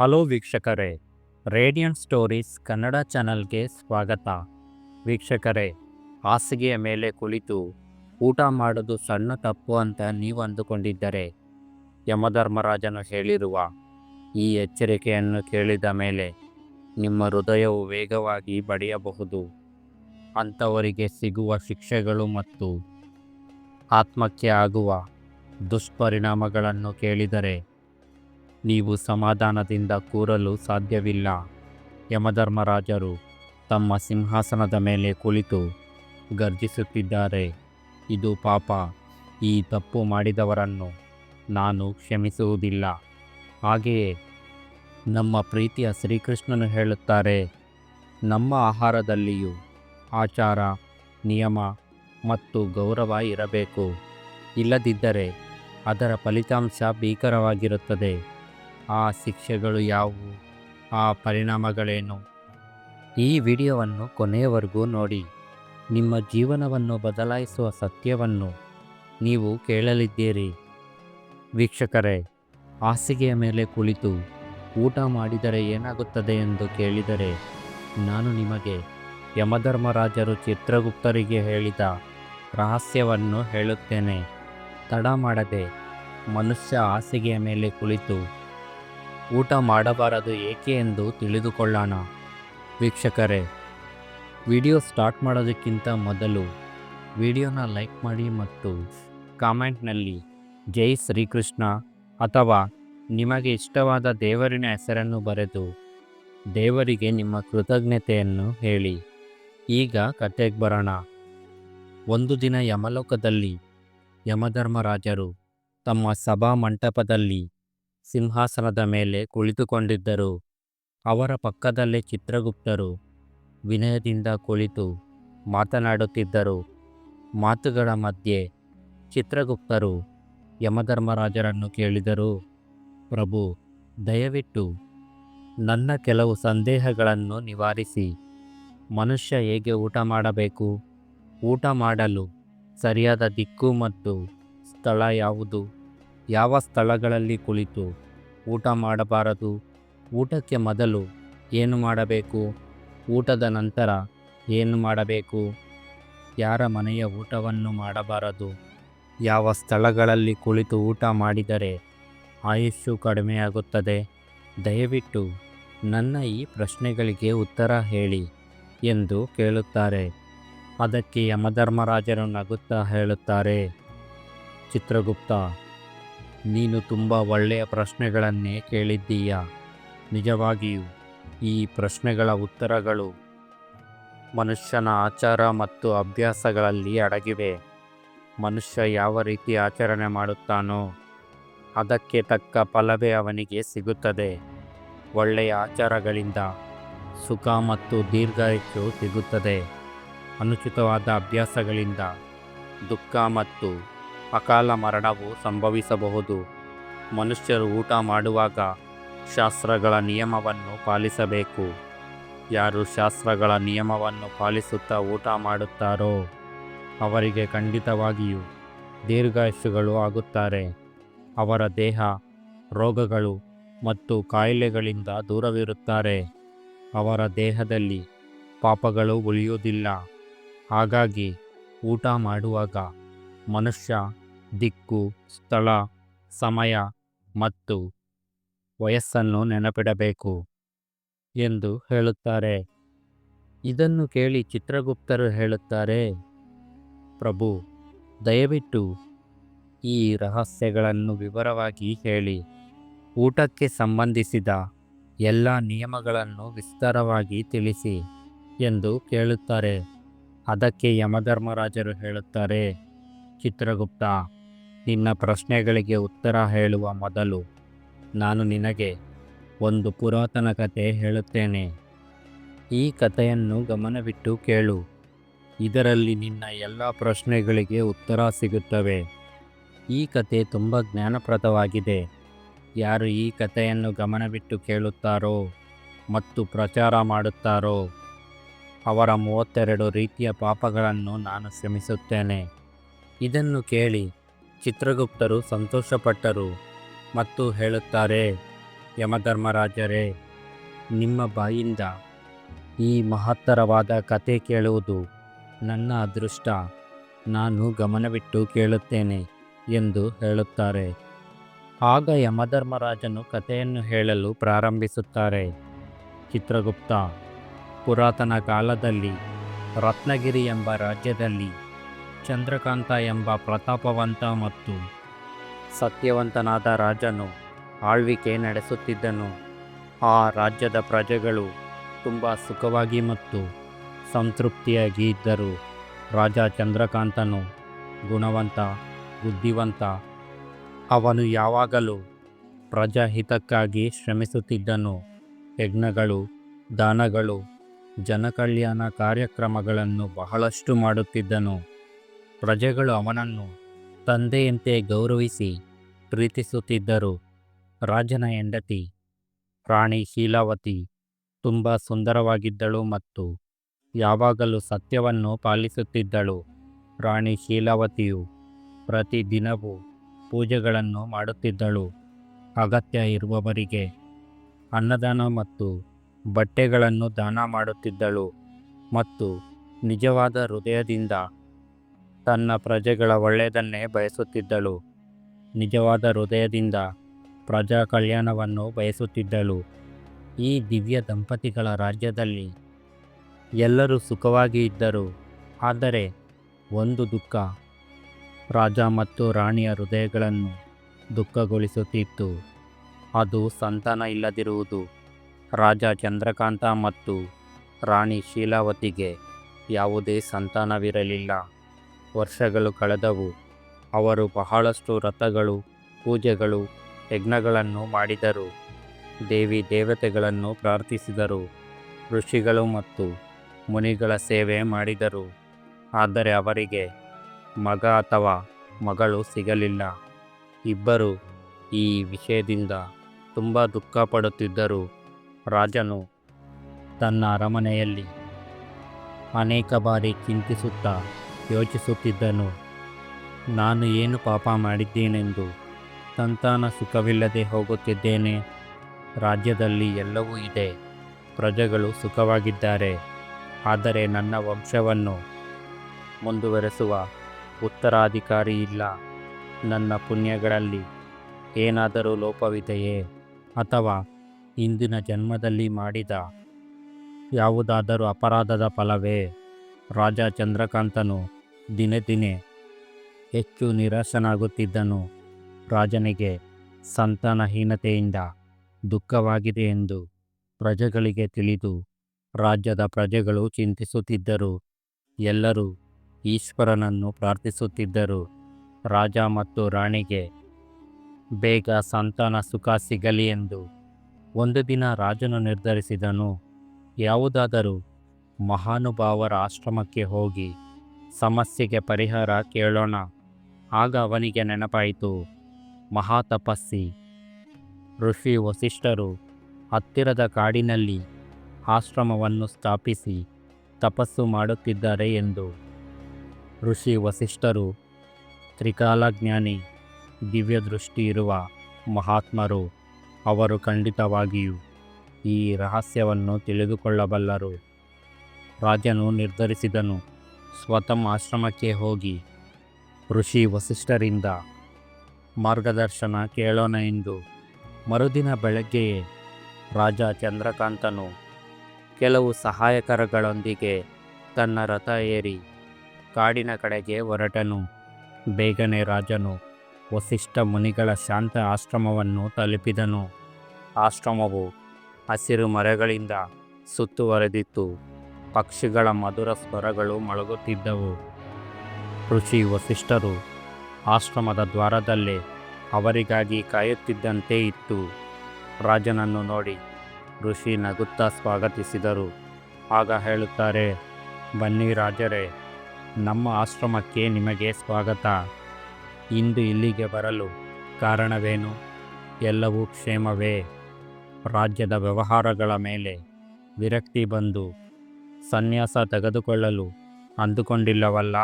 Hello ವೀಕ್ಷಕರೇ, radiant stories Kannada ಚಾನಲ್ಗೆ ಸ್ವಾಗತ. ವೀಕ್ಷಕರೇ, ಹಾಸಿಗೆಯ ಮೇಲೆ ಕುಳಿತು ಊಟ ಮಾಡೋದು ಸಣ್ಣ ತಪ್ಪು ಅಂತ ನೀವು ಅಂದುಕೊಂಡಿದ್ದರೆ, ಯಮಧರ್ಮರಾಜನು ಹೇಳಿರುವ ಈ ಎಚ್ಚರಿಕೆಯನ್ನು ಕೇಳಿದ ಮೇಲೆ ನಿಮ್ಮ ಹೃದಯವು ವೇಗವಾಗಿ ಬಡಿಯಬಹುದು. ಅಂಥವರಿಗೆ ಸಿಗುವ ಶಿಕ್ಷೆಗಳು ಮತ್ತು ಆತ್ಮಕ್ಕೆ ಆಗುವ ದುಷ್ಪರಿಣಾಮಗಳನ್ನು ಕೇಳಿದರೆ ನೀವು ಸಮಾಧಾನದಿಂದ ಕೂರಲು ಸಾಧ್ಯವಿಲ್ಲ. ಯಮಧರ್ಮರಾಜರು ತಮ್ಮ ಸಿಂಹಾಸನದ ಮೇಲೆ ಕುಳಿತು ಗರ್ಜಿಸುತ್ತಿದ್ದಾರೆ. ಇದು ಪಾಪ. ಈ ತಪ್ಪು ಮಾಡಿದವರನ್ನು ನಾನು ಕ್ಷಮಿಸುವುದಿಲ್ಲ. ಹಾಗೆಯೇ ನಮ್ಮ ಪ್ರೀತಿಯ ಶ್ರೀಕೃಷ್ಣನು ಹೇಳುತ್ತಾರೆ, ನಮ್ಮ ಆಹಾರದಲ್ಲಿಯೂ ಆಚಾರ, ನಿಯಮ ಮತ್ತು ಗೌರವ ಇರಬೇಕು. ಇಲ್ಲದಿದ್ದರೆ ಅದರ ಫಲಿತಾಂಶ ಭೀಕರವಾಗಿರುತ್ತದೆ. ಆ ಶಿಕ್ಷೆಗಳು ಯಾವುವು? ಆ ಪರಿಣಾಮಗಳೇನು? ಈ ವಿಡಿಯೋವನ್ನು ಕೊನೆಯವರೆಗೂ ನೋಡಿ. ನಿಮ್ಮ ಜೀವನವನ್ನು ಬದಲಾಯಿಸುವ ಸತ್ಯವನ್ನು ನೀವು ಕೇಳಲಿದ್ದೀರಿ. ವೀಕ್ಷಕರೇ, ಹಾಸಿಗೆಯ ಮೇಲೆ ಕುಳಿತು ಊಟ ಮಾಡಿದರೆ ಏನಾಗುತ್ತದೆ ಎಂದು ಕೇಳಿದರೆ ನಾನು ನಿಮಗೆ ಯಮಧರ್ಮರಾಜರು ಚಿತ್ರಗುಪ್ತರಿಗೆ ಹೇಳಿದ ರಹಸ್ಯವನ್ನು ಹೇಳುತ್ತೇನೆ. ತಡ ಮಾಡದೆ ಮನುಷ್ಯ ಹಾಸಿಗೆಯ ಮೇಲೆ ಕುಳಿತು ಊಟ ಮಾಡಬಾರದು ಏಕೆ ಎಂದು ತಿಳಿದುಕೊಳ್ಳೋಣ. ವೀಕ್ಷಕರೇ, ವಿಡಿಯೋ ಸ್ಟಾರ್ಟ್ ಮಾಡೋದಕ್ಕಿಂತ ಮೊದಲು ವಿಡಿಯೋನ ಲೈಕ್ ಮಾಡಿ ಮತ್ತು ಕಾಮೆಂಟ್ನಲ್ಲಿ ಜೈ ಶ್ರೀಕೃಷ್ಣ ಅಥವಾ ನಿಮಗೆ ಇಷ್ಟವಾದ ದೇವರಿನ ಹೆಸರನ್ನು ಬರೆದು ದೇವರಿಗೆ ನಿಮ್ಮ ಕೃತಜ್ಞತೆಯನ್ನು ಹೇಳಿ. ಈಗ ಕಥೆಗೆ ಬರೋಣ. ಒಂದು ದಿನ ಯಮಲೋಕದಲ್ಲಿ ಯಮಧರ್ಮರಾಜರು ತಮ್ಮ ಸಭಾ ಮಂಟಪದಲ್ಲಿ ಸಿಂಹಾಸನದ ಮೇಲೆ ಕುಳಿತುಕೊಂಡಿದ್ದರು. ಅವರ ಪಕ್ಕದಲ್ಲೇ ಚಿತ್ರಗುಪ್ತರು ವಿನಯದಿಂದ ಕುಳಿತು ಮಾತನಾಡುತ್ತಿದ್ದರು. ಮಾತುಗಳ ಮಧ್ಯೆ ಚಿತ್ರಗುಪ್ತರು ಯಮಧರ್ಮರಾಜರನ್ನು ಕೇಳಿದರು. ಪ್ರಭು, ದಯವಿಟ್ಟು ನನ್ನ ಕೆಲವು ಸಂದೇಹಗಳನ್ನು ನಿವಾರಿಸಿ. ಮನುಷ್ಯ ಹೇಗೆ ಊಟ ಮಾಡಬೇಕು? ಊಟ ಮಾಡಲು ಸರಿಯಾದ ದಿಕ್ಕು ಮತ್ತು ಸ್ಥಳ ಯಾವುದು? ಯಾವ ಸ್ಥಳಗಳಲ್ಲಿ ಕುಳಿತು ಊಟ ಮಾಡಬಾರದು? ಊಟಕ್ಕೆ ಮೊದಲು ಏನು ಮಾಡಬೇಕು? ಊಟದ ನಂತರ ಏನು ಮಾಡಬೇಕು? ಯಾರ ಮನೆಯ ಊಟವನ್ನು ಮಾಡಬಾರದು? ಯಾವ ಸ್ಥಳಗಳಲ್ಲಿ ಕುಳಿತು ಊಟ ಮಾಡಿದರೆ ಆಯುಷ್ಯು ಕಡಿಮೆಯಾಗುತ್ತದೆ? ದಯವಿಟ್ಟು ನನ್ನ ಈ ಪ್ರಶ್ನೆಗಳಿಗೆ ಉತ್ತರ ಹೇಳಿ ಎಂದು ಕೇಳುತ್ತಾರೆ. ಅದಕ್ಕೆ ಯಮಧರ್ಮರಾಜರು ನಗುತ್ತಾ ಹೇಳುತ್ತಾರೆ. ಚಿತ್ರಗುಪ್ತ ನೀನು ತುಂಬ ಒಳ್ಳೆಯ ಪ್ರಶ್ನೆಗಳನ್ನೇ ಕೇಳಿದ್ದೀಯ. ನಿಜವಾಗಿಯೂ, ಈ ಪ್ರಶ್ನೆಗಳ ಉತ್ತರಗಳು ಮನುಷ್ಯನ ಆಚಾರ ಮತ್ತು ಅಭ್ಯಾಸಗಳಲ್ಲಿ ಅಡಗಿವೆ. ಮನುಷ್ಯ ಯಾವ ರೀತಿ ಆಚರಣೆ ಮಾಡುತ್ತಾನೋ, ಅದಕ್ಕೆ ತಕ್ಕ ಫಲವೇ ಅವನಿಗೆ ಸಿಗುತ್ತದೆ. ಒಳ್ಳೆಯ ಆಚಾರಗಳಿಂದ ಸುಖ ಮತ್ತು ದೀರ್ಘಾಯುಷ್ಯು ಸಿಗುತ್ತದೆ. ಅನುಚಿತವಾದ ಅಭ್ಯಾಸಗಳಿಂದ ದುಃಖ ಮತ್ತು ಅಕಾಲ ಮರಣವು ಸಂಭವಿಸಬಹುದು. ಮನುಷ್ಯರು ಊಟ ಮಾಡುವಾಗ ಶಾಸ್ತ್ರಗಳ ನಿಯಮವನ್ನು ಪಾಲಿಸಬೇಕು. ಯಾರು ಶಾಸ್ತ್ರಗಳ ನಿಯಮವನ್ನು ಪಾಲಿಸುತ್ತಾ ಊಟ ಮಾಡುತ್ತಾರೋ ಅವರಿಗೆ ಖಂಡಿತವಾಗಿಯೂ ದೀರ್ಘಾಯುಷ್ಯಗಳು ಆಗುತ್ತಾರೆ. ಅವರ ದೇಹ, ರೋಗಗಳು ಮತ್ತು ಕಾಯಿಲೆಗಳಿಂದ ದೂರವಿರುತ್ತಾರೆ. ಅವರ ದೇಹದಲ್ಲಿ ಪಾಪಗಳು ಉಳಿಯುವುದಿಲ್ಲ. ಹಾಗಾಗಿ ಊಟ ಮಾಡುವಾಗ ಮನುಷ್ಯ, ದಿಕ್ಕು, ಸ್ಥಳ, ಸಮಯ ಮತ್ತು ವಯಸ್ಸನ್ನು ನೆನಪಿಡಬೇಕು ಎಂದು ಹೇಳುತ್ತಾರೆ. ಇದನ್ನು ಕೇಳಿ ಚಿತ್ರಗುಪ್ತರು ಹೇಳುತ್ತಾರೆ, ಪ್ರಭು, ದಯವಿಟ್ಟು ಈ ರಹಸ್ಯಗಳನ್ನು ವಿವರವಾಗಿ ಹೇಳಿ. ಊಟಕ್ಕೆ ಸಂಬಂಧಿಸಿದ ಎಲ್ಲ ನಿಯಮಗಳನ್ನು ವಿಸ್ತಾರವಾಗಿ ತಿಳಿಸಿ ಎಂದು ಕೇಳುತ್ತಾರೆ. ಅದಕ್ಕೆ ಯಮಧರ್ಮರಾಜರು ಹೇಳುತ್ತಾರೆ ಚಿತ್ರಗುಪ್ತ, ನಿನ್ನ ಪ್ರಶ್ನೆಗಳಿಗೆ ಉತ್ತರ ಹೇಳುವ ಮೊದಲು ನಾನು ನಿನಗೆ ಒಂದು ಪುರಾತನ ಕತೆ ಹೇಳುತ್ತೇನೆ. ಈ ಕಥೆಯನ್ನು ಗಮನವಿಟ್ಟು ಕೇಳು. ಇದರಲ್ಲಿ ನಿನ್ನ ಎಲ್ಲ ಪ್ರಶ್ನೆಗಳಿಗೆ ಉತ್ತರ ಸಿಗುತ್ತವೆ. ಈ ಕತೆ ತುಂಬ ಜ್ಞಾನಪ್ರದವಾಗಿದೆ. ಯಾರು ಈ ಕಥೆಯನ್ನು ಗಮನವಿಟ್ಟು ಕೇಳುತ್ತಾರೋ ಮತ್ತು ಪ್ರಚಾರ ಮಾಡುತ್ತಾರೋ ಅವರ ಮೂವತ್ತೆರಡು ರೀತಿಯ ಪಾಪಗಳನ್ನು ನಾನು ಶ್ರಮಿಸುತ್ತೇನೆ ಇದನ್ನು ಕೇಳಿ ಚಿತ್ರಗುಪ್ತರು ಸಂತೋಷಪಟ್ಟರು ಮತ್ತು ಹೇಳುತ್ತಾರೆ, ಯಮಧರ್ಮರಾಜರೇ, ನಿಮ್ಮ ಬಾಯಿಂದ ಈ ಮಹತ್ತರವಾದ ಕತೆ ಕೇಳುವುದು ನನ್ನ ಅದೃಷ್ಟ. ನಾನು ಗಮನವಿಟ್ಟು ಕೇಳುತ್ತೇನೆ ಎಂದು ಹೇಳುತ್ತಾರೆ. ಆಗ ಯಮಧರ್ಮರಾಜನು ಕಥೆಯನ್ನು ಹೇಳಲು ಪ್ರಾರಂಭಿಸುತ್ತಾರೆ. ಚಿತ್ರಗುಪ್ತ, ಪುರಾತನ ಕಾಲದಲ್ಲಿ ರತ್ನಗಿರಿ ಎಂಬ ರಾಜ್ಯದಲ್ಲಿ ಚಂದ್ರಕಾಂತ ಎಂಬ ಪ್ರತಾಪವಂತ ಮತ್ತು ಸತ್ಯವಂತನಾದ ರಾಜನು ಆಳ್ವಿಕೆ ನಡೆಸುತ್ತಿದ್ದನು. ಆ ರಾಜ್ಯದ ಪ್ರಜೆಗಳು ತುಂಬ ಸುಖವಾಗಿ ಮತ್ತು ಸಂತೃಪ್ತಿಯಾಗಿ ಇದ್ದರು. ರಾಜ ಚಂದ್ರಕಾಂತನು ಗುಣವಂತ, ಬುದ್ಧಿವಂತ, ಅವನು ಯಾವಾಗಲೂ ಪ್ರಜಾಹಿತಕ್ಕಾಗಿ ಶ್ರಮಿಸುತ್ತಿದ್ದನು. ಯಜ್ಞಗಳು, ದಾನಗಳು, ಜನಕಲ್ಯಾಣ ಕಾರ್ಯಕ್ರಮಗಳನ್ನು ಬಹಳಷ್ಟು ಮಾಡುತ್ತಿದ್ದನು. ಪ್ರಜೆಗಳು ಅವನನ್ನು ತಂದೆಯಂತೆ ಗೌರವಿಸಿ ಪ್ರೀತಿಸುತ್ತಿದ್ದರು. ರಾಜನ ಹೆಂಡತಿ ರಾಣಿ ಶೀಲಾವತಿ ತುಂಬ ಸುಂದರವಾಗಿದ್ದಳು ಮತ್ತು ಯಾವಾಗಲೂ ಸತ್ಯವನ್ನು ಪಾಲಿಸುತ್ತಿದ್ದಳು. ರಾಣಿ ಶೀಲಾವತಿಯು ಪ್ರತಿದಿನವೂ ಪೂಜೆಗಳನ್ನು ಮಾಡುತ್ತಿದ್ದಳು. ಅಗತ್ಯ ಇರುವವರಿಗೆ ಅನ್ನದಾನ ಮತ್ತು ಬಟ್ಟೆಗಳನ್ನು ದಾನ ಮಾಡುತ್ತಿದ್ದಳು ಮತ್ತು ನಿಜವಾದ ಹೃದಯದಿಂದ ತನ್ನ ಪ್ರಜೆಗಳ ಒಳ್ಳೆಯದನ್ನೇ ಬಯಸುತ್ತಿದ್ದಳು. ನಿಜವಾದ ಹೃದಯದಿಂದ ಪ್ರಜಾ ಕಲ್ಯಾಣವನ್ನು ಬಯಸುತ್ತಿದ್ದಳು. ಈ ದಿವ್ಯ ದಂಪತಿಗಳ ರಾಜ್ಯದಲ್ಲಿ ಎಲ್ಲರೂ ಸುಖವಾಗಿ ಇದ್ದರು. ಆದರೆ ಒಂದು ದುಃಖ, ರಾಜ ಮತ್ತು ರಾಣಿಯ ಹೃದಯಗಳನ್ನು ದುಃಖಗೊಳಿಸುತ್ತಿತ್ತು. ಅದು ಸಂತಾನ ಇಲ್ಲದಿರುವುದು. ರಾಜ ಚಂದ್ರಕಾಂತ ಮತ್ತು ರಾಣಿ ಶೀಲಾವತಿಗೆ ಯಾವುದೇ ಸಂತಾನವಿರಲಿಲ್ಲ. ವರ್ಷಗಳು ಕಳೆದವು. ಅವರು ಬಹಳಷ್ಟು ರಥಗಳು, ಪೂಜೆಗಳು, ಯಜ್ಞಗಳನ್ನು ಮಾಡಿದರು. ದೇವಿ ದೇವತೆಗಳನ್ನು ಪ್ರಾರ್ಥಿಸಿದರು. ಋಷಿಗಳು ಮತ್ತು ಮುನಿಗಳ ಸೇವೆ ಮಾಡಿದರು. ಆದರೆ ಅವರಿಗೆ ಮಗ ಅಥವಾ ಮಗಳು ಸಿಗಲಿಲ್ಲ. ಇಬ್ಬರು ಈ ವಿಷಯದಿಂದ ತುಂಬ ದುಃಖ ಪಡುತ್ತಿದ್ದರು ರಾಜನು ತನ್ನ ಅರಮನೆಯಲ್ಲಿ ಅನೇಕ ಬಾರಿ ಚಿಂತಿಸುತ್ತಾ ಯೋಚಿಸುತ್ತಿದ್ದನು. ನಾನು ಏನು ಪಾಪ ಮಾಡಿದ್ದೇನೆಂದು ಸಂತಾನ ಸುಖವಿಲ್ಲದೆ ಹೋಗುತ್ತಿದ್ದೇನೆ. ರಾಜ್ಯದಲ್ಲಿ ಎಲ್ಲವೂ ಇದೆ. ಪ್ರಜೆಗಳು ಸುಖವಾಗಿದ್ದಾರೆ. ಆದರೆ ನನ್ನ ವಂಶವನ್ನು ಮುಂದುವರೆಸುವ ಉತ್ತರಾಧಿಕಾರಿ ಇಲ್ಲ. ನನ್ನ ಪುಣ್ಯಗಳಲ್ಲಿ ಏನಾದರೂ ಲೋಪವಿದೆಯೇ? ಅಥವಾ ಇಂದಿನ ಜನ್ಮದಲ್ಲಿ ಮಾಡಿದ ಯಾವುದಾದರೂ ಅಪರಾಧದ ಫಲವೇ? ರಾಜ ಚಂದ್ರಕಾಂತನು ದಿನೇ ದಿನೇ ಹೆಚ್ಚು ನಿರಾಶನಾಗುತ್ತಿದ್ದನು. ರಾಜನಿಗೆ ಸಂತಾನಹೀನತೆಯಿಂದ ದುಃಖವಾಗಿದೆ ಎಂದು ಪ್ರಜೆಗಳಿಗೆ ತಿಳಿದು ರಾಜ್ಯದ ಪ್ರಜೆಗಳು ಚಿಂತಿಸುತ್ತಿದ್ದರು. ಎಲ್ಲರೂ ಈಶ್ವರನನ್ನು ಪ್ರಾರ್ಥಿಸುತ್ತಿದ್ದರು. ರಾಜ ಮತ್ತು ರಾಣಿಗೆ, ಬೇಗ ಸಂತಾನ ಸುಖ ಸಿಗಲಿ ಎಂದು ಒಂದು ದಿನ ರಾಜನು ನಿರ್ಧರಿಸಿದನು. ಯಾವುದಾದರೂ ಮಹಾನುಭಾವರ ಆಶ್ರಮಕ್ಕೆ ಹೋಗಿ ಸಮಸ್ಯೆಗೆ ಪರಿಹಾರ ಕೇಳೋಣ. ಆಗ ಅವನಿಗೆ ನೆನಪಾಯಿತು. ಮಹಾತಪಸ್ಸಿ. ಋಷಿ ವಸಿಷ್ಠರು ಹತ್ತಿರದ ಕಾಡಿನಲ್ಲಿ ಆಶ್ರಮವನ್ನು ಸ್ಥಾಪಿಸಿ ತಪಸ್ಸು ಮಾಡುತ್ತಿದ್ದಾರೆ ಎಂದು. ಋಷಿ ವಸಿಷ್ಠರು, ತ್ರಿಕಾಲಜ್ಞಾನಿ, ದಿವ್ಯದೃಷ್ಟಿ ಇರುವ ಮಹಾತ್ಮರು, ಅವರು ಖಂಡಿತವಾಗಿಯೂ ಈ ರಹಸ್ಯವನ್ನು ತಿಳಿದುಕೊಳ್ಳಬಲ್ಲರು. ರಾಜನು ನಿರ್ಧರಿಸಿದನು. ಸ್ವತಃ ಆಶ್ರಮಕ್ಕೆ ಹೋಗಿ ಋಷಿ ವಸಿಷ್ಠರಿಂದ ಮಾರ್ಗದರ್ಶನ ಕೇಳೋಣ ಎಂದು ಮರುದಿನ ಬೆಳಗ್ಗೆಯೇ ರಾಜ ಚಂದ್ರಕಾಂತನು ಕೆಲವು ಸಹಾಯಕರುಗಳೊಂದಿಗೆ ತನ್ನ ರಥ ಏರಿ ಕಾಡಿನ ಕಡೆಗೆ ಹೊರಟನು. ಬೇಗನೆ ರಾಜನು ವಸಿಷ್ಠ ಮುನಿಗಳ ಶಾಂತ ಆಶ್ರಮವನ್ನು ತಲುಪಿದನು. ಆಶ್ರಮವು ಹಸಿರು ಮರಗಳಿಂದ ಸುತ್ತುವರೆದಿತ್ತು. ಪಕ್ಷಿಗಳ ಮಧುರ ಸ್ವರಗಳು ಮೊಳಗುತ್ತಿದ್ದವು ಋಷಿ ವಸಿಷ್ಠರು ಆಶ್ರಮದ ದ್ವಾರದಲ್ಲೇ ಅವರಿಗಾಗಿ ಕಾಯುತ್ತಿದ್ದಂತೆ ಇತ್ತು. ರಾಜನನ್ನು ನೋಡಿ ಋಷಿ ನಗುತ್ತಾ ಸ್ವಾಗತಿಸಿದರು. ಆಗ ಹೇಳುತ್ತಾರೆ, ಬನ್ನಿ ರಾಜರೇ, ನಮ್ಮ ಆಶ್ರಮಕ್ಕೆ ನಿಮಗೆ ಸ್ವಾಗತ. ಇಂದು ಇಲ್ಲಿಗೆ ಬರಲು ಕಾರಣವೇನು? ಎಲ್ಲವೂ ಕ್ಷೇಮವೇ? ರಾಜ್ಯದ ವ್ಯವಹಾರಗಳ ಮೇಲೆ ವಿರಕ್ತಿ ಬಂದು ಸನ್ಯಾಸ ತೆಗೆದುಕೊಳ್ಳಲು ಅಂದುಕೊಂಡಿಲ್ಲವಲ್ಲ?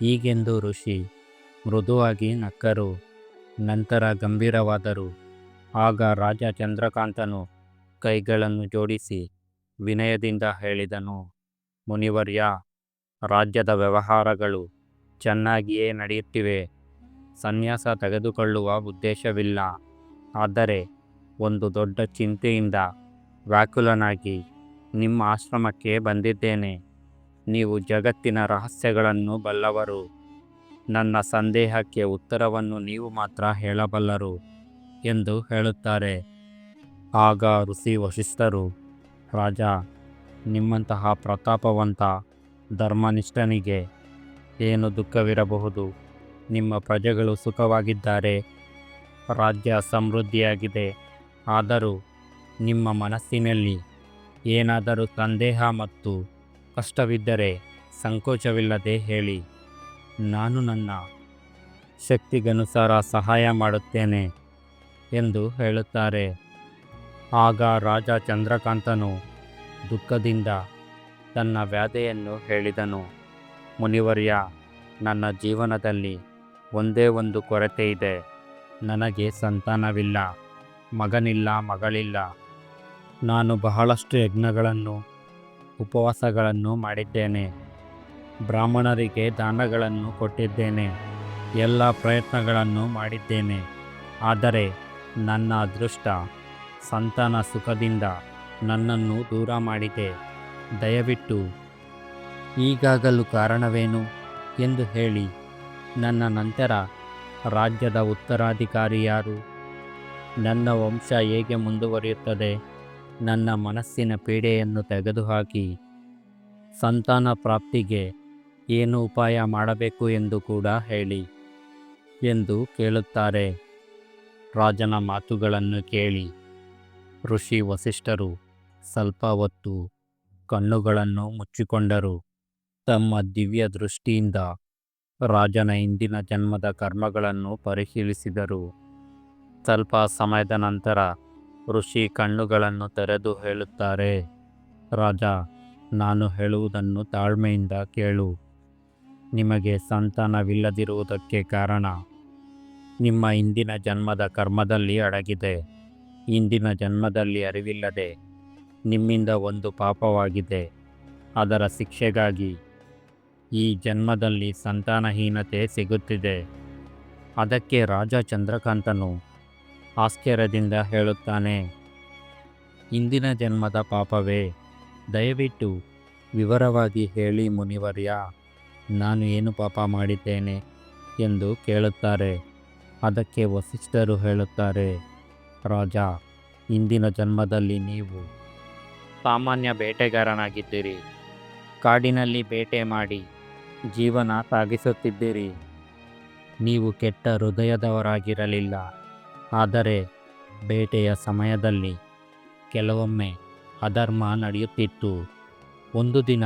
ಹೀಗೆಂದು ಋಷಿ ಮೃದುವಾಗಿ ನಕ್ಕರು, ನಂತರ ಗಂಭೀರವಾದರು. ಆಗ ರಾಜ ಚಂದ್ರಕಾಂತನು ಕೈಗಳನ್ನು ಜೋಡಿಸಿ ವಿನಯದಿಂದ ಹೇಳಿದನು, ಮುನಿವರ್ಯ, ರಾಜ್ಯದ ವ್ಯವಹಾರಗಳು ಚೆನ್ನಾಗಿಯೇ ನಡೆಯುತ್ತಿವೆ. ಸನ್ಯಾಸ ತೆಗೆದುಕೊಳ್ಳುವ ಉದ್ದೇಶವಿಲ್ಲ. ಆದರೆ ಒಂದು ದೊಡ್ಡ ಚಿಂತೆಯಿಂದ ವ್ಯಾಕುಲನಾಗಿ ನಿಮ್ಮ ಆಶ್ರಮಕ್ಕೆ ಬಂದಿದ್ದೇನೆ. ನೀವು ಜಗತ್ತಿನ ರಹಸ್ಯಗಳನ್ನು ಬಲ್ಲವರು. ನನ್ನ ಸಂದೇಹಕ್ಕೆ ಉತ್ತರವನ್ನು ನೀವು ಮಾತ್ರ ಹೇಳಬಲ್ಲರು ಎಂದು ಹೇಳುತ್ತಾರೆ. ಆಗ ಋಷಿ ವಶಿಷ್ಠರು, ರಾಜ, ನಿಮ್ಮಂತಹ ಪ್ರತಾಪವಂತ ಧರ್ಮನಿಷ್ಠನಿಗೆ ಏನು ದುಃಖವಿರಬಹುದು? ನಿಮ್ಮ ಪ್ರಜೆಗಳು ಸುಖವಾಗಿದ್ದಾರೆ. ರಾಜ್ಯ ಸಮೃದ್ಧಿಯಾಗಿದೆ. ಆದರೂ ನಿಮ್ಮ ಮನಸ್ಸಿನಲ್ಲಿ ಏನಾದರೂ ಸಂದೇಹ ಮತ್ತು ಕಷ್ಟವಿದ್ದರೆ ಸಂಕೋಚವಿಲ್ಲದೆ ಹೇಳಿ. ನಾನು ನನ್ನ ಶಕ್ತಿಗನುಸಾರ ಸಹಾಯ ಮಾಡುತ್ತೇನೆ ಎಂದು ಹೇಳುತ್ತಾರೆ. ಆಗ ರಾಜ ಚಂದ್ರಕಾಂತನು ದುಃಖದಿಂದ ತನ್ನ ವ್ಯಾಧೆಯನ್ನು ಹೇಳಿದನು. ಮುನಿವರ್ಯ, ನನ್ನ ಜೀವನದಲ್ಲಿ ಒಂದೇ ಒಂದು ಕೊರತೆ ಇದೆ. ನನಗೆ ಸಂತಾನವಿಲ್ಲ, ಮಗನಿಲ್ಲ, ಮಗಳಿಲ್ಲ. ನಾನು ಬಹಳಷ್ಟು ಯಜ್ಞಗಳನ್ನು, ಉಪವಾಸಗಳನ್ನು ಮಾಡಿದ್ದೇನೆ. ಬ್ರಾಹ್ಮಣರಿಗೆ ದಾನಗಳನ್ನು ಕೊಟ್ಟಿದ್ದೇನೆ. ಎಲ್ಲ ಪ್ರಯತ್ನಗಳನ್ನು ಮಾಡಿದ್ದೇನೆ. ಆದರೆ ನನ್ನ ಅದೃಷ್ಟ ಸಂತಾನ ಸುಖದಿಂದ ನನ್ನನ್ನು ದೂರ ಮಾಡಿದೆ. ದಯವಿಟ್ಟು ಈಗಾಗಲೂ ಕಾರಣವೇನು ಎಂದು ಹೇಳಿ. ನನ್ನ ನಂತರ ರಾಜ್ಯದ ಉತ್ತರಾಧಿಕಾರಿ ಯಾರು? ನನ್ನ ವಂಶ ಹೇಗೆ ಮುಂದುವರಿಯುತ್ತದೆ? ನನ್ನ ಮನಸ್ಸಿನ ಪೀಡೆಯನ್ನು ತೆಗೆದುಹಾಕಿ, ಸಂತಾನ ಪ್ರಾಪ್ತಿಗೆ ಏನು ಉಪಾಯ ಮಾಡಬೇಕು ಎಂದು ಕೂಡ ಹೇಳಿ ಎಂದು ಕೇಳುತ್ತಾರೆ. ರಾಜನ ಮಾತುಗಳನ್ನು ಕೇಳಿ ಋಷಿ ವಸಿಷ್ಠರು ಸ್ವಲ್ಪ ಹೊತ್ತು ಕಣ್ಣುಗಳನ್ನು ಮುಚ್ಚಿಕೊಂಡರು. ತಮ್ಮ ದಿವ್ಯ ದೃಷ್ಟಿಯಿಂದ ರಾಜನ ಇಂದಿನ ಜನ್ಮದ ಕರ್ಮಗಳನ್ನು ಪರಿಶೀಲಿಸಿದರು. ಸ್ವಲ್ಪ ಸಮಯದ ನಂತರ ಋಷಿ ಕಣ್ಣುಗಳನ್ನು ತೆರೆದು ಹೇಳುತ್ತಾರೆ, ರಾಜ, ನಾನು ಹೇಳುವುದನ್ನು ತಾಳ್ಮೆಯಿಂದ ಕೇಳು. ನಿಮಗೆ ಸಂತಾನವಿಲ್ಲದಿರುವುದಕ್ಕೆ ಕಾರಣ, ನಿಮ್ಮ ಇಂದಿನ ಜನ್ಮದ ಕರ್ಮದಲ್ಲಿ ಅಡಗಿದೆ. ಇಂದಿನ ಜನ್ಮದಲ್ಲಿ ಅರಿವಿಲ್ಲದೆ ನಿಮ್ಮಿಂದ ಒಂದು ಪಾಪವಾಗಿದೆ. ಅದರ ಶಿಕ್ಷೆಗಾಗಿ ಈ ಜನ್ಮದಲ್ಲಿ ಸಂತಾನಹೀನತೆ ಸಿಗುತ್ತಿದೆ. ಅದಕ್ಕೆ ರಾಜ ಚಂದ್ರಕಾಂತನು ಆಶ್ಚರ್ಯದಿಂದ ಹೇಳುತ್ತಾನೆ, ಇಂದಿನ ಜನ್ಮದ ಪಾಪವೇ, ದಯವಿಟ್ಟು ವಿವರವಾಗಿ ಹೇಳಿ ಮುನಿವರ್ಯ, ನಾನು ಏನು ಪಾಪ ಮಾಡಿದ್ದೇನೆ ಎಂದು ಕೇಳುತ್ತಾರೆ. ಅದಕ್ಕೆ ವಸಿಷ್ಠರು ಹೇಳುತ್ತಾರೆ, ರಾಜ, ಇಂದಿನ ಜನ್ಮದಲ್ಲಿ ನೀವು ಸಾಮಾನ್ಯ ಬೇಟೆಗಾರನಾಗಿದ್ದೀರಿ. ಕಾಡಿನಲ್ಲಿ ಬೇಟೆ ಮಾಡಿ ಜೀವನ ಸಾಗಿಸುತ್ತಿದ್ದೀರಿ. ನೀವು ಕೆಟ್ಟ ಹೃದಯದವರಾಗಿರಲಿಲ್ಲ. ಆದರೆ ಬೇಟೆಯ ಸಮಯದಲ್ಲಿ ಕೆಲವೊಮ್ಮೆ ಅಧರ್ಮ ನಡೆಯುತ್ತಿತ್ತು. ಒಂದು ದಿನ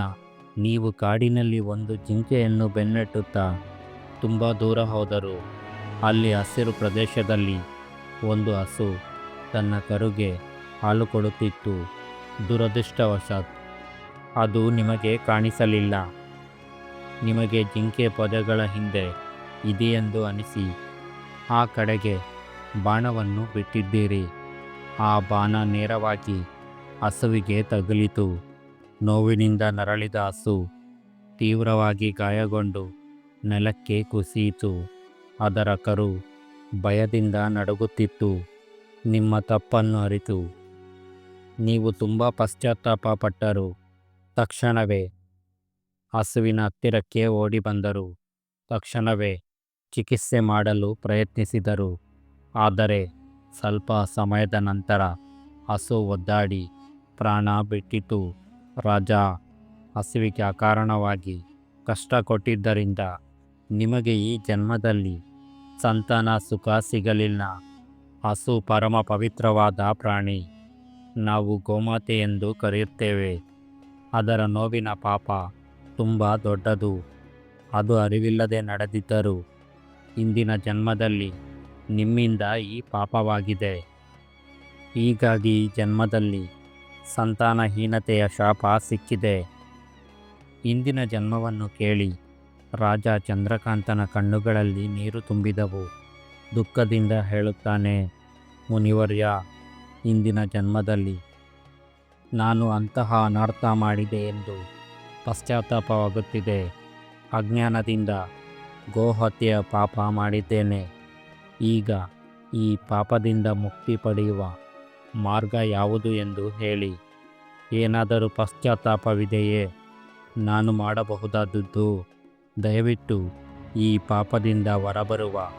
ನೀವು ಕಾಡಿನಲ್ಲಿ ಒಂದು ಜಿಂಕೆಯನ್ನು ಬೆನ್ನಟ್ಟುತ್ತಾ ತುಂಬ ದೂರ ಹೋದರು. ಅಲ್ಲಿ ಹಸಿರು ಪ್ರದೇಶದಲ್ಲಿ ಒಂದು ಹಸು ತನ್ನ ಕರುಗೆ ಹಾಲು ಕೊಡುತ್ತಿತ್ತು. ದುರದೃಷ್ಟವಶಾತ್ ಅದು ನಿಮಗೆ ಕಾಣಿಸಲಿಲ್ಲ. ನಿಮಗೆ ಜಿಂಕೆ ಪೊದೆಗಳ ಹಿಂದೆ ಇದೆಯೆಂದು ಅನಿಸಿ ಆ ಕಡೆಗೆ ಬಾಣವನ್ನು ಬಿಟ್ಟಿದ್ದೀರಿ. ಆ ಬಾಣ ನೇರವಾಗಿ ಹಸುವಿಗೆ ತಗುಲಿತು. ನೋವಿನಿಂದ ನರಳಿದ ಹಸು ತೀವ್ರವಾಗಿ ಗಾಯಗೊಂಡು ನೆಲಕ್ಕೆ ಕುಸಿಯಿತು. ಅದರ ಕರು ಭಯದಿಂದ ನಡುಗುತ್ತಿತ್ತು. ನಿಮ್ಮ ತಪ್ಪನ್ನು ಅರಿತು. ನೀವು ತುಂಬ ಪಶ್ಚಾತ್ತಾಪ ಪಟ್ಟರು ತಕ್ಷಣವೇ ಹಸುವಿನ ಹತ್ತಿರಕ್ಕೆ ಓಡಿ ಬಂದರು. ತಕ್ಷಣವೇ ಚಿಕಿತ್ಸೆ ಮಾಡಲು ಪ್ರಯತ್ನಿಸಿದರು. ಆದರೆ ಸ್ವಲ್ಪ ಸಮಯದ ನಂತರ ಹಸು ಒದ್ದಾಡಿ ಪ್ರಾಣ ಬಿಟ್ಟಿತು. ರಾಜ ಹಸುವಿಗೆ ಅಕಾರಣವಾಗಿ ಕಷ್ಟ ಕೊಟ್ಟಿದ್ದರಿಂದ ನಿಮಗೆ ಈ ಜನ್ಮದಲ್ಲಿ ಸಂತಾನ ಸುಖ ಸಿಗಲಿಲ್ಲ. ಹಸು ಪರಮ ಪವಿತ್ರವಾದ ಪ್ರಾಣಿ. ನಾವು ಗೋಮಾತೆ ಎಂದು ಕರೆಯುತ್ತೇವೆ. ಅದರ ನೋವಿನ ಪಾಪ ತುಂಬ ದೊಡ್ಡದು. ಅದು ಅರಿವಿಲ್ಲದೆ ನಡೆದಿದ್ದರೂ ಇಂದಿನ ಜನ್ಮದಲ್ಲಿ ನಿಮ್ಮಿಂದ ಈ ಪಾಪವಾಗಿದೆ. ಹೀಗಾಗಿ ಜನ್ಮದಲ್ಲಿ ಸಂತಾನಹೀನತೆಯ ಶಾಪ ಸಿಕ್ಕಿದೆ. ಇಂದಿನ ಜನ್ಮವನ್ನು ಕೇಳಿ ರಾಜ ಚಂದ್ರಕಾಂತನ ಕಣ್ಣುಗಳಲ್ಲಿ ನೀರು ತುಂಬಿದವು. ದುಃಖದಿಂದ ಹೇಳುತ್ತಾನೆ, ಮುನಿವರ್ಯ, ಇಂದಿನ ಜನ್ಮದಲ್ಲಿ ನಾನು ಅಂತಹ ಅನರ್ಥ ಮಾಡಿದೆ ಎಂದು ಪಶ್ಚಾತ್ತಾಪವಾಗುತ್ತಿದೆ. ಅಜ್ಞಾನದಿಂದ ಗೋಹತ್ಯೆಯ ಪಾಪ ಮಾಡಿದ್ದೇನೆ. ಈಗ ಈ ಪಾಪದಿಂದ ಮುಕ್ತಿ ಪಡೆಯುವ ಮಾರ್ಗ ಯಾವುದು ಎಂದು ಹೇಳಿ. ಏನಾದರೂ ಪಶ್ಚಾತ್ತಾಪವಿದೆಯೇ? ನಾನು ಮಾಡಬಹುದಾದದ್ದು. ದಯವಿಟ್ಟು ಈ ಪಾಪದಿಂದ ಹೊರಬರುವ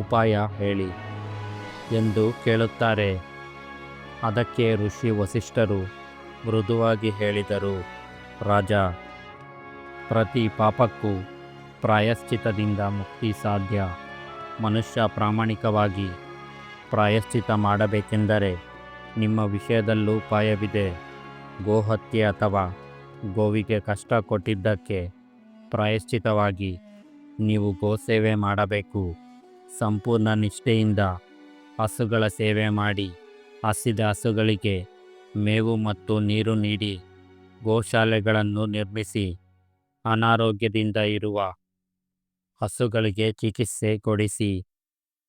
ಉಪಾಯ ಹೇಳಿ ಎಂದು ಕೇಳುತ್ತಾರೆ. ಅದಕ್ಕೆ ಋಷಿ ವಸಿಷ್ಠರು ಮೃದುವಾಗಿ ಹೇಳಿದರು, ರಾಜ, ಪ್ರತಿ ಪಾಪಕ್ಕೂ ಪ್ರಾಯಶ್ಚಿತದಿಂದ ಮುಕ್ತಿ ಸಾಧ್ಯ. ಮನುಷ್ಯ ಪ್ರಾಮಾಣಿಕವಾಗಿ ಪ್ರಾಯಶ್ಚಿತ ಮಾಡಬೇಕೆಂದರೆ ನಿಮ್ಮ ವಿಷಯದಲ್ಲೂ ಉಪಾಯವಿದೆ. ಗೋಹತ್ಯೆ ಅಥವಾ ಗೋವಿಗೆ ಕಷ್ಟ ಕೊಟ್ಟಿದ್ದಕ್ಕೆ ಪ್ರಾಯಶ್ಚಿತವಾಗಿ ನೀವು ಗೋಸೇವೆ ಮಾಡಬೇಕು. ಸಂಪೂರ್ಣ ನಿಷ್ಠೆಯಿಂದ ಹಸುಗಳ ಸೇವೆ ಮಾಡಿ ಹಸಿದ ಹಸುಗಳಿಗೆ ಮೇವು ಮತ್ತು ನೀರು ನೀಡಿ ಗೋಶಾಲೆಗಳನ್ನು ನಿರ್ಮಿಸಿ ಅನಾರೋಗ್ಯದಿಂದ ಇರುವ ಹಸುಗಳಿಗೆ ಚಿಕಿತ್ಸೆ ಕೊಡಿಸಿ.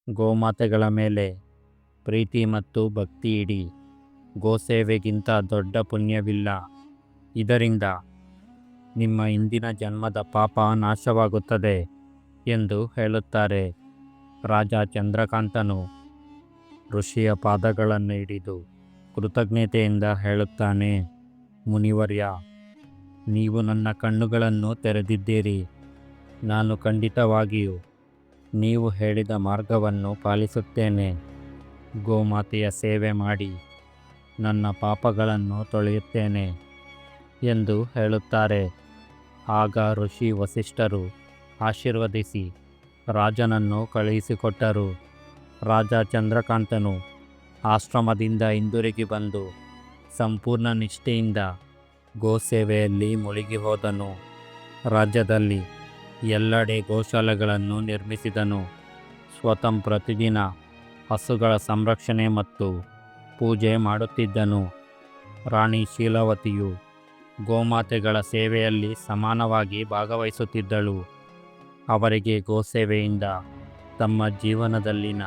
ಗೋಮಾತೆಗಳ ಮೇಲೆ ಪ್ರೀತಿ ಮತ್ತು ಭಕ್ತಿ ಇಡಿ. ಗೋಸೇವೆಗಿಂತ ದೊಡ್ಡ ಪುಣ್ಯವಿಲ್ಲ. ಇದರಿಂದ ನಿಮ್ಮ ಇಂದಿನ ಜನ್ಮದ ಪಾಪ ನಾಶವಾಗುತ್ತದೆ ಎಂದು ಹೇಳುತ್ತಾರೆ. ರಾಜ ಚಂದ್ರಕಾಂತನು ಋಷಿಯ ಪಾದಗಳನ್ನು ಹಿಡಿದು ಕೃತಜ್ಞತೆಯಿಂದ ಹೇಳುತ್ತಾನೆ, ಮುನಿವರ್ಯ, ನೀವು ನನ್ನ ಕಣ್ಣುಗಳನ್ನು ತೆರೆದಿದ್ದೀರಿ. ನಾನು ಖಂಡಿತವಾಗಿಯೂ ನೀವು ಹೇಳಿದ ಮಾರ್ಗವನ್ನು ಪಾಲಿಸುತ್ತೇನೆ. ಗೋಮಾತೆಯ ಸೇವೆ ಮಾಡಿ ನನ್ನ ಪಾಪಗಳನ್ನು ತೊಳೆಯುತ್ತೇನೆ ಎಂದು ಹೇಳುತ್ತಾರೆ. ಆಗ ಋಷಿ ವಸಿಷ್ಠರು ಆಶೀರ್ವದಿಸಿ ರಾಜನನ್ನು ಕಳುಹಿಸಿಕೊಟ್ಟರು. ರಾಜ ಚಂದ್ರಕಾಂತನು ಆಶ್ರಮದಿಂದ ಹಿಂದಿರುಗಿ ಬಂದು ಸಂಪೂರ್ಣ ನಿಷ್ಠೆಯಿಂದ ಗೋಸೇವೆಯಲ್ಲಿ ಮುಳುಗಿ ಹೋದನು. ರಾಜ್ಯದಲ್ಲಿ ಎಲ್ಲೆಡೆ ಗೋಶಾಲೆಗಳನ್ನು ನಿರ್ಮಿಸಿದನು. ಸ್ವತಂ ಪ್ರತಿದಿನ ಹಸುಗಳ ಸಂರಕ್ಷಣೆ ಮತ್ತು ಪೂಜೆ ಮಾಡುತ್ತಿದ್ದನು. ರಾಣಿ ಶೀಲಾವತಿಯು ಗೋಮಾತೆಗಳ ಸೇವೆಯಲ್ಲಿ ಸಮಾನವಾಗಿ ಭಾಗವಹಿಸುತ್ತಿದ್ದಳು. ಅವರಿಗೆ ಗೋಸೇವೆಯಿಂದ ತಮ್ಮ ಜೀವನದಲ್ಲಿನ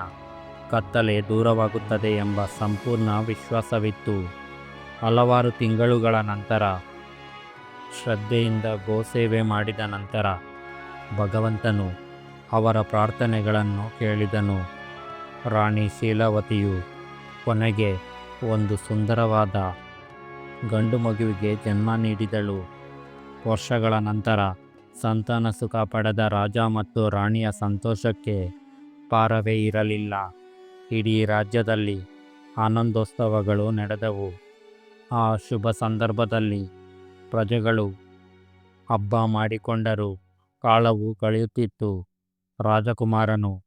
ಕತ್ತಲೆ ದೂರವಾಗುತ್ತದೆ ಎಂಬ ಸಂಪೂರ್ಣ ವಿಶ್ವಾಸವಿತ್ತು. ಹಲವಾರು ತಿಂಗಳುಗಳ ನಂತರ ಶ್ರದ್ಧೆಯಿಂದ ಗೋಸೇವೆ ಮಾಡಿದ ನಂತರ ಭಗವಂತನು ಅವರ ಪ್ರಾರ್ಥನೆಗಳನ್ನು ಕೇಳಿದನು. ರಾಣಿ ಶೀಲಾವತಿಯು ಕೊನೆಗೆ ಒಂದು ಸುಂದರವಾದ ಗಂಡು ಮಗುವಿಗೆ ಜನ್ಮ ನೀಡಿದಳು. ವರ್ಷಗಳ ನಂತರ ಸಂತಾನ ಸುಖ ಪಡೆದ ರಾಜ ಮತ್ತು ರಾಣಿಯ ಸಂತೋಷಕ್ಕೆ ಪಾರವೇ ಇರಲಿಲ್ಲ. ಇಡೀ ರಾಜ್ಯದಲ್ಲಿ ಆನಂದೋತ್ಸವಗಳು ನಡೆದವು. ಆ ಶುಭ ಸಂದರ್ಭದಲ್ಲಿ ಪ್ರಜೆಗಳು ಹಬ್ಬ ಮಾಡಿಕೊಂಡರು. ಕಾಲವು ಕಳೆಯುತ್ತಿತ್ತು. ರಾಜಕುಮಾರನು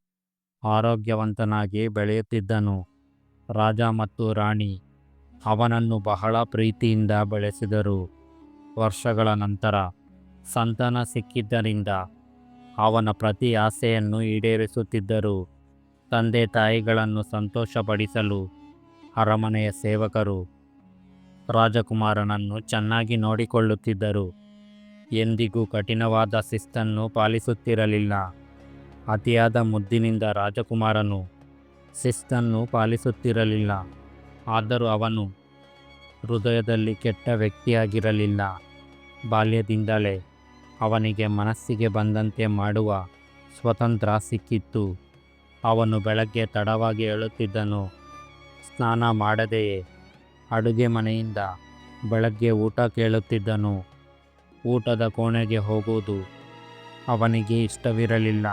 ಆರೋಗ್ಯವಂತನಾಗಿ ಬೆಳೆಯುತ್ತಿದ್ದನು. ರಾಜ ಮತ್ತು ರಾಣಿ ಅವನನ್ನು ಬಹಳ ಪ್ರೀತಿಯಿಂದ ಬೆಳೆಸಿದರು. ವರ್ಷಗಳ ನಂತರ ಸಂತಾನ ಸಿಕ್ಕಿದ್ದರಿಂದ ಅವನ ಪ್ರತಿ ಆಸೆಯನ್ನು ಈಡೇರಿಸುತ್ತಿದ್ದರು. ತಂದೆ ತಾಯಿಗಳನ್ನು ಸಂತೋಷಪಡಿಸಲು ಅರಮನೆಯ ಸೇವಕರು ರಾಜಕುಮಾರನನ್ನು ಚೆನ್ನಾಗಿ ನೋಡಿಕೊಳ್ಳುತ್ತಿದ್ದರು. ಎಂದಿಗೂ ಕಠಿಣವಾದ ಶಿಸ್ತನ್ನು ಪಾಲಿಸುತ್ತಿರಲಿಲ್ಲ. ಅತಿಯಾದ ಮುದ್ದಿನಿಂದ ರಾಜಕುಮಾರನು ಶಿಸ್ತನ್ನು ಪಾಲಿಸುತ್ತಿರಲಿಲ್ಲ. ಆದರೂ ಅವನು ಹೃದಯದಲ್ಲಿ ಕೆಟ್ಟ ವ್ಯಕ್ತಿಯಾಗಿರಲಿಲ್ಲ. ಬಾಲ್ಯದಿಂದಲೇ ಅವನಿಗೆ ಮನಸ್ಸಿಗೆ ಬಂದಂತೆ ಮಾಡುವ ಸ್ವತಂತ್ರ ಸಿಕ್ಕಿತ್ತು. ಅವನು ಬೆಳಗ್ಗೆ ತಡವಾಗಿ ಹೇಳುತ್ತಿದ್ದನು ಸ್ನಾನ ಮಾಡದೆಯೇ ಅಡುಗೆ ಮನೆಯಿಂದ ಬೆಳಗ್ಗೆ ಊಟ ಕೇಳುತ್ತಿದ್ದನು. ಊಟದ ಕೋಣೆಗೆ ಹೋಗುವುದು ಅವನಿಗೆ ಇಷ್ಟವಿರಲಿಲ್ಲ.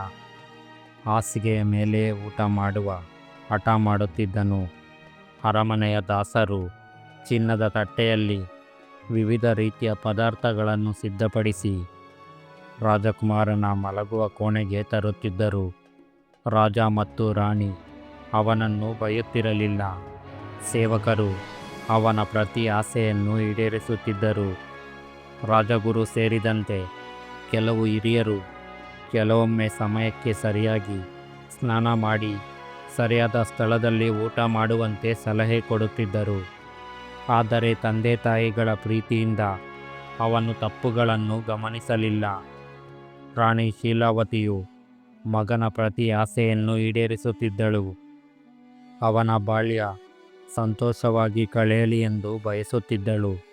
ಹಾಸಿಗೆಯ ಮೇಲೆ ಊಟ ಮಾಡುವ, ಹಠ ಮಾಡುತ್ತಿದ್ದನು. ಅರಮನೆಯ ದಾಸರು ಚಿನ್ನದ ತಟ್ಟೆಯಲ್ಲಿ ವಿವಿಧ ರೀತಿಯ ಪದಾರ್ಥಗಳನ್ನು ಸಿದ್ಧಪಡಿಸಿ ರಾಜಕುಮಾರನ ಮಲಗುವ ಕೋಣೆಗೆ ತರುತ್ತಿದ್ದರು. ರಾಜ ಮತ್ತು ರಾಣಿ ಅವನನ್ನು ಬಯುತ್ತಿರಲಿಲ್ಲ. ಸೇವಕರು ಅವನ ಪ್ರತಿ ಆಸೆಯನ್ನು ಈಡೇರಿಸುತ್ತಿದ್ದರು. ರಾಜಗುರು ಸೇರಿದಂತೆ ಕೆಲವು ಹಿರಿಯರು ಕೆಲವೊಮ್ಮೆ ಸಮಯಕ್ಕೆ ಸರಿಯಾಗಿ ಸ್ನಾನ ಮಾಡಿ ಸರಿಯಾದ ಸ್ಥಳದಲ್ಲಿ ಊಟ ಮಾಡುವಂತೆ ಸಲಹೆ ಕೊಡುತ್ತಿದ್ದರು. ಆದರೆ ತಂದೆ ತಾಯಿಗಳ ಪ್ರೀತಿಯಿಂದ ಅವನು ತಪ್ಪುಗಳನ್ನು ಗಮನಿಸಲಿಲ್ಲ. ರಾಣಿ ಶೀಲಾವತಿಯು ಮಗನ ಪ್ರತಿ ಆಸೆಯನ್ನು ಈಡೇರಿಸುತ್ತಿದ್ದಳು. ಅವನ ಬಾಳ್ಯ ಸಂತೋಷವಾಗಿ ಕಳೆಯಲಿ ಎಂದು ಬಯಸುತ್ತಿದ್ದಳು.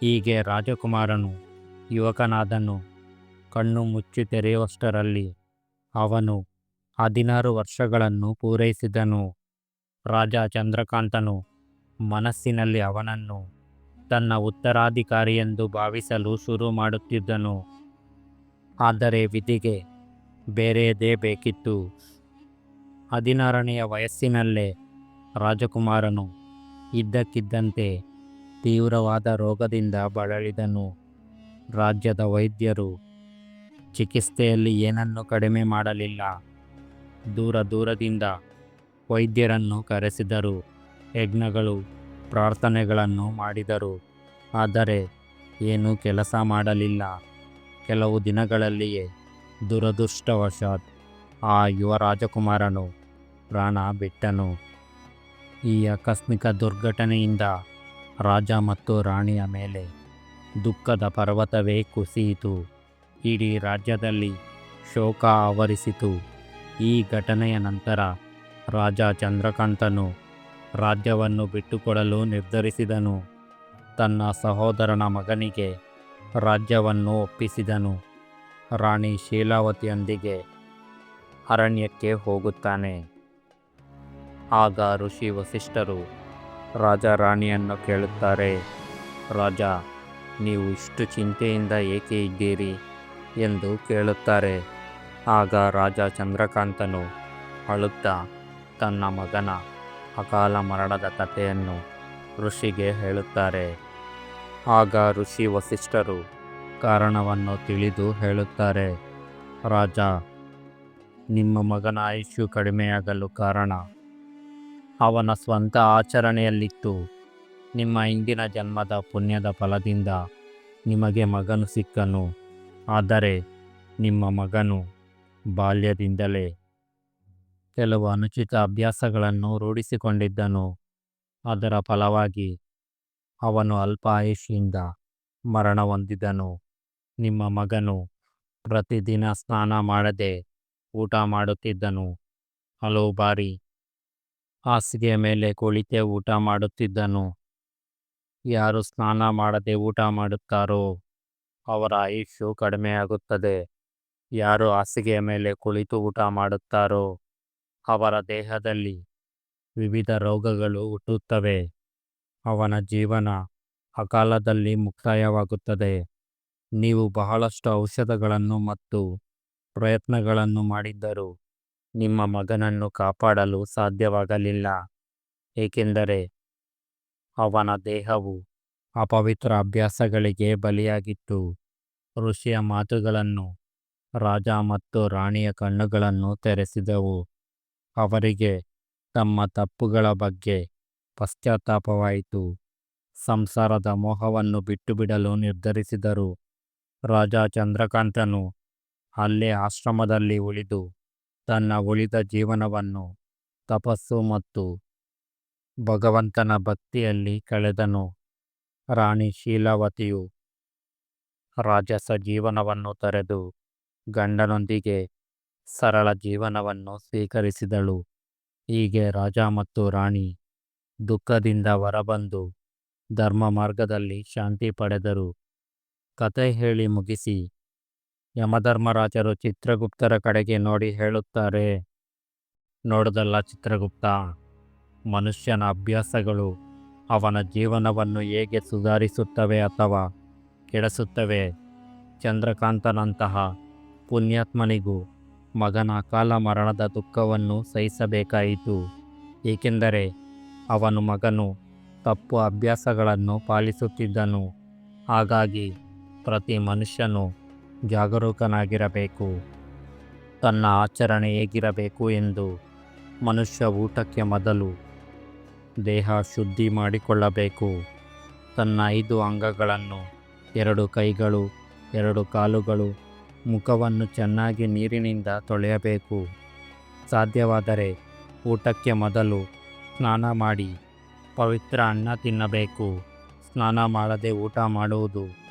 ಹೀಗೆ ರಾಜಕುಮಾರನು ಯುವಕನಾದನು ಕಣ್ಣು ಮುಚ್ಚಿ ತೆರೆಯುವಷ್ಟರಲ್ಲಿ ಅವನು ಹದಿನಾರು ವರ್ಷಗಳನ್ನು ಪೂರೈಸಿದನು. ರಾಜ ಚಂದ್ರಕಾಂತನು ಮನಸ್ಸಿನಲ್ಲಿ ಅವನನ್ನು ತನ್ನ ಉತ್ತರಾಧಿಕಾರಿಯೆಂದು ಭಾವಿಸಲು ಶುರು ಮಾಡುತ್ತಿದ್ದನು. ಆದರೆ ವಿಧಿಗೆ ಬೇರೆಯದೇ ಬೇಕಿತ್ತು. ಹದಿನಾರನೆಯ ವಯಸ್ಸಿನಲ್ಲೇ ರಾಜಕುಮಾರನು ಇದ್ದಕ್ಕಿದ್ದಂತೆ ತೀವ್ರವಾದ ರೋಗದಿಂದ ಬಳಲಿದನು. ರಾಜ್ಯದ ವೈದ್ಯರು ಚಿಕಿತ್ಸೆಯಲ್ಲಿ ಏನನ್ನೂ ಕಡಿಮೆ ಮಾಡಲಿಲ್ಲ. ದೂರ ದೂರದಿಂದ ವೈದ್ಯರನ್ನು ಕರೆಸಿದರು. ಯಜ್ಞಗಳು, ಪ್ರಾರ್ಥನೆಗಳನ್ನು ಮಾಡಿದರು. ಆದರೆ ಏನೂ ಕೆಲಸ ಮಾಡಲಿಲ್ಲ. ಕೆಲವು ದಿನಗಳಲ್ಲಿಯೇ ದುರದೃಷ್ಟವಶಾತ್ ಆ ಯುವ ರಾಜಕುಮಾರನು ಪ್ರಾಣ ಬಿಟ್ಟನು. ಈ ಆಕಸ್ಮಿಕ ದುರ್ಘಟನೆಯಿಂದ ರಾಜ ಮತ್ತು ರಾಣಿಯ ಮೇಲೆ ದುಃಖದ ಪರ್ವತವೇ ಕುಸಿಯಿತು. ಇಡೀ ರಾಜ್ಯದಲ್ಲಿ ಶೋಕ ಆವರಿಸಿತು. ಈ ಘಟನೆಯ ನಂತರ ರಾಜ ಚಂದ್ರಕಾಂತನು ರಾಜ್ಯವನ್ನು ಬಿಟ್ಟುಕೊಡಲು ನಿರ್ಧರಿಸಿದನು. ತನ್ನ ಸಹೋದರನ ಮಗನಿಗೆ ರಾಜ್ಯವನ್ನು ಒಪ್ಪಿಸಿದನು. ರಾಣಿ ಶೀಲಾವತಿಯೊಂದಿಗೆ ಅರಣ್ಯಕ್ಕೆ ಹೋಗುತ್ತಾನೆ. ಆಗ ಋಷಿ ವಸಿಷ್ಠರು ರಾಜ ರಾಣಿಯನ್ನು ಕೇಳುತ್ತಾರೆ, ರಾಜ, ನೀವು ಇಷ್ಟು ಚಿಂತೆಯಿಂದ ಏಕೆ ಇದ್ದೀರಿ? ಎಂದು ಕೇಳುತ್ತಾರೆ. ಆಗ ರಾಜ ಚಂದ್ರಕಾಂತನು ಅಳುತ್ತಾ, ತನ್ನ ಮಗನ ಅಕಾಲ ಮರಣದ ಕಥೆಯನ್ನು ಋಷಿಗೆ ಹೇಳುತ್ತಾರೆ. ಆಗ ಋಷಿ ವಸಿಷ್ಠರು ಕಾರಣವನ್ನು ತಿಳಿದು ಹೇಳುತ್ತಾರೆ, ರಾಜ, ನಿಮ್ಮ ಮಗನ ಆಯುಷ್ಯು ಕಡಿಮೆಯಾಗಲು ಕಾರಣ ಅವನ ಸ್ವಂತ ಆಚರಣೆಯಲ್ಲಿತ್ತು. ನಿಮ್ಮ ಹಿಂದಿನ ಜನ್ಮದ ಪುಣ್ಯದ ಫಲದಿಂದ ನಿಮಗೆ ಮಗನು ಸಿಕ್ಕನು. ಆದರೆ ನಿಮ್ಮ ಮಗನು ಬಾಲ್ಯದಿಂದಲೇ ಕೆಲವು ಅನುಚಿತ ಅಭ್ಯಾಸಗಳನ್ನು ರೂಢಿಸಿಕೊಂಡಿದ್ದನು. ಅದರ ಫಲವಾಗಿ ಅವನು ಅಲ್ಪ ಆಯುಷಿಯಿಂದ ಮರಣ ಹೊಂದಿದನು. ನಿಮ್ಮ ಮಗನು ಪ್ರತಿದಿನ ಸ್ನಾನ ಮಾಡದೆ ಊಟ ಮಾಡುತ್ತಿದ್ದನು. ಹಲವು ಬಾರಿ ಹಾಸಿಗೆಯ ಮೇಲೆ ಕುಳಿತೇ ಊಟ ಮಾಡುತ್ತಿದ್ದನು. ಯಾರು ಸ್ನಾನ ಮಾಡದೆ ಊಟ ಮಾಡುತ್ತಾರೋ ಅವರ ಆಯುಷ್ಯು ಕಡಿಮೆಯಾಗುತ್ತದೆ ಯಾರು ಹಾಸಿಗೆಯ ಮೇಲೆ ಕುಳಿತು ಊಟ ಮಾಡುತ್ತಾರೋ ಅವರ ದೇಹದಲ್ಲಿ ವಿವಿಧ ರೋಗಗಳು ಹುಟ್ಟುತ್ತವೆ. ಅವನ ಜೀವನ ಅಕಾಲದಲ್ಲಿ ಮುಕ್ತಾಯವಾಗುತ್ತದೆ. ನೀವು ಬಹಳಷ್ಟು ಔಷಧಗಳನ್ನು ಮತ್ತು ಪ್ರಯತ್ನಗಳನ್ನು ಮಾಡಿದ್ದರೂ. ನಿಮ್ಮ ಮಗನನ್ನು ಕಾಪಾಡಲು ಸಾಧ್ಯವಾಗಲಿಲ್ಲ. ಏಕೆಂದರೆ ಅವನ ದೇಹವು ಅಪವಿತ್ರ ಅಭ್ಯಾಸಗಳಿಗೆ ಬಲಿಯಾಗಿತ್ತು. ಋಷಿಯ ಮಾತುಗಳನ್ನು ರಾಜ ಮತ್ತು ರಾಣಿಯ ಕಣ್ಣುಗಳನ್ನು ತೆರೆಸಿದವು. ಅವರಿಗೆ ತಮ್ಮ ತಪ್ಪುಗಳ ಬಗ್ಗೆ ಪಶ್ಚಾತ್ತಾಪವಾಯಿತು. ಸಂಸಾರದ ಮೋಹವನ್ನು ಬಿಟ್ಟುಬಿಡಲು ನಿರ್ಧರಿಸಿದರು. ರಾಜ ಚಂದ್ರಕಾಂತನು ಅಲ್ಲೇ ಆಶ್ರಮದಲ್ಲಿ ಉಳಿದು ತನ್ನ ಉಳಿದ ಜೀವನವನ್ನು ತಪಸ್ಸು ಮತ್ತು ಭಗವಂತನ ಭಕ್ತಿಯಲ್ಲಿ ಕಳೆದನು. ರಾಣಿ ಶೀಲಾವತಿಯು ರಾಜಸ ಜೀವನವನ್ನು ತರೆದು ಗಂಡನೊಂದಿಗೆ ಸರಳ ಜೀವನವನ್ನು ಸ್ವೀಕರಿಸಿದಳು. ಹೀಗೆ ರಾಜ ಮತ್ತು ರಾಣಿ ದುಃಖದಿಂದ ಹೊರಬಂದು ಧರ್ಮ ಮಾರ್ಗದಲ್ಲಿ ಶಾಂತಿ ಪಡೆದರು. ಕತೆ ಹೇಳಿ ಮುಗಿಸಿ ಯಮಧರ್ಮರಾಜರು ಚಿತ್ರಗುಪ್ತರ ಕಡೆಗೆ ನೋಡಿ ಹೇಳುತ್ತಾರೆ, ನೋಡದಲ್ಲ ಚಿತ್ರಗುಪ್ತ, ಮನುಷ್ಯನ ಅಭ್ಯಾಸಗಳು ಅವನ ಜೀವನವನ್ನು ಹೇಗೆ ಸುಧಾರಿಸುತ್ತವೆ ಅಥವಾ ಕೆಡಿಸುತ್ತವೆ? ಚಂದ್ರಕಾಂತನಂತಹ ಪುಣ್ಯಾತ್ಮನಿಗೂ ಮಗನ ಅಕಾಲ ಮರಣದ ದುಃಖವನ್ನು ಸಹಿಸಬೇಕಾಯಿತು. ಏಕೆಂದರೆ ಅವನು ಮಗನು ತಪ್ಪು ಅಭ್ಯಾಸಗಳನ್ನು ಪಾಲಿಸುತ್ತಿದ್ದನು. ಹಾಗಾಗಿ ಪ್ರತಿ ಮನುಷ್ಯನು ಜಾಗರೂಕನಾಗಿರಬೇಕು. ತನ್ನ ಆಚರಣೆ ಹೇಗಿರಬೇಕು ಎಂದು ಮನುಷ್ಯ ಊಟಕ್ಕೆ ಮೊದಲು ದೇಹ ಶುದ್ಧಿ ಮಾಡಿಕೊಳ್ಳಬೇಕು. ತನ್ನ ಐದು ಅಂಗಗಳನ್ನು, ಎರಡು ಕೈಗಳು, ಎರಡು ಕಾಲುಗಳು, ಮುಖವನ್ನು ಚೆನ್ನಾಗಿ ನೀರಿನಿಂದ ತೊಳೆಯಬೇಕು. ಸಾಧ್ಯವಾದರೆ ಊಟಕ್ಕೆ ಮೊದಲು ಸ್ನಾನ ಮಾಡಿ ಪವಿತ್ರ ಅನ್ನ ತಿನ್ನಬೇಕು. ಸ್ನಾನ ಮಾಡದೆ ಊಟ ಮಾಡುವುದು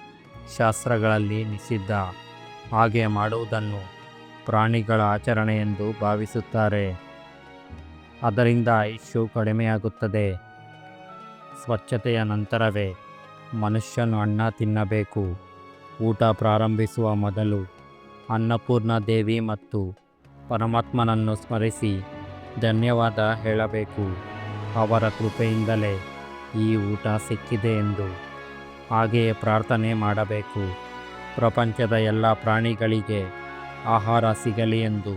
ಶಾಸ್ತ್ರಗಳಲ್ಲಿ ನಿಷಿದ್ಧ. ಹಾಗೆ ಮಾಡುವುದನ್ನು ಪ್ರಾಣಿಗಳ ಆಚರಣೆ ಎಂದು ಭಾವಿಸುತ್ತಾರೆ. ಅದರಿಂದ ಆಯುಷ್ಯು ಕಡಿಮೆಯಾಗುತ್ತದೆ. ಸ್ವಚ್ಛತೆಯ ನಂತರವೇ ಮನುಷ್ಯನು ಅನ್ನ ತಿನ್ನಬೇಕು. ಊಟ ಪ್ರಾರಂಭಿಸುವ ಮೊದಲು ಅನ್ನಪೂರ್ಣ ದೇವಿ ಮತ್ತು ಪರಮಾತ್ಮನನ್ನು ಸ್ಮರಿಸಿ ಧನ್ಯವಾದ ಹೇಳಬೇಕು. ಅವರ ಕೃಪೆಯಿಂದಲೇ ಈ ಊಟ ಸಿಕ್ಕಿದೆ ಎಂದು ಹಾಗೆಯೇ ಪ್ರಾರ್ಥನೆ ಮಾಡಬೇಕು. ಪ್ರಪಂಚದ ಎಲ್ಲ ಪ್ರಾಣಿಗಳಿಗೆ ಆಹಾರ ಸಿಗಲಿ ಎಂದು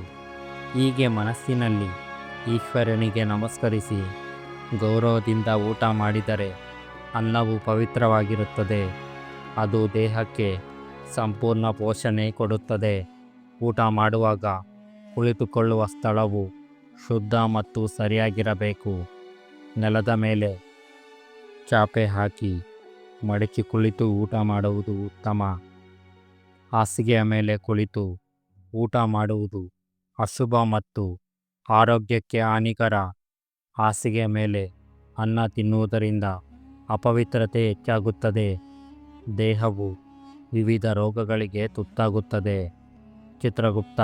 ಹೀಗೆ ಮನಸ್ಸಿನಲ್ಲಿ ಈಶ್ವರನಿಗೆ ನಮಸ್ಕರಿಸಿ ಗೌರವದಿಂದ ಊಟ ಮಾಡಿದರೆ ಅನ್ನವು ಪವಿತ್ರವಾಗಿರುತ್ತದೆ. ಅದು ದೇಹಕ್ಕೆ ಸಂಪೂರ್ಣ ಪೋಷಣೆ ಕೊಡುತ್ತದೆ. ಊಟ ಮಾಡುವಾಗ ಕುಳಿತುಕೊಳ್ಳುವ ಸ್ಥಳವು ಶುದ್ಧ ಮತ್ತು ಸರಿಯಾಗಿರಬೇಕು. ನೆಲದ ಮೇಲೆ ಚಾಪೆ ಹಾಕಿ ಮಡಚಿ ಕುಳಿತು ಊಟ ಮಾಡುವುದು ಉತ್ತಮ. ಹಾಸಿಗೆಯ ಮೇಲೆ ಕುಳಿತು ಊಟ ಮಾಡುವುದು ಅಶುಭ ಮತ್ತು ಆರೋಗ್ಯಕ್ಕೆ ಹಾನಿಕರ. ಹಾಸಿಗೆಯ ಮೇಲೆ ಅನ್ನ ತಿನ್ನುವುದರಿಂದ ಅಪವಿತ್ರತೆ ಹೆಚ್ಚಾಗುತ್ತದೆ. ದೇಹವು ವಿವಿಧ ರೋಗಗಳಿಗೆ ತುತ್ತಾಗುತ್ತದೆ. ಚಿತ್ರಗುಪ್ತ,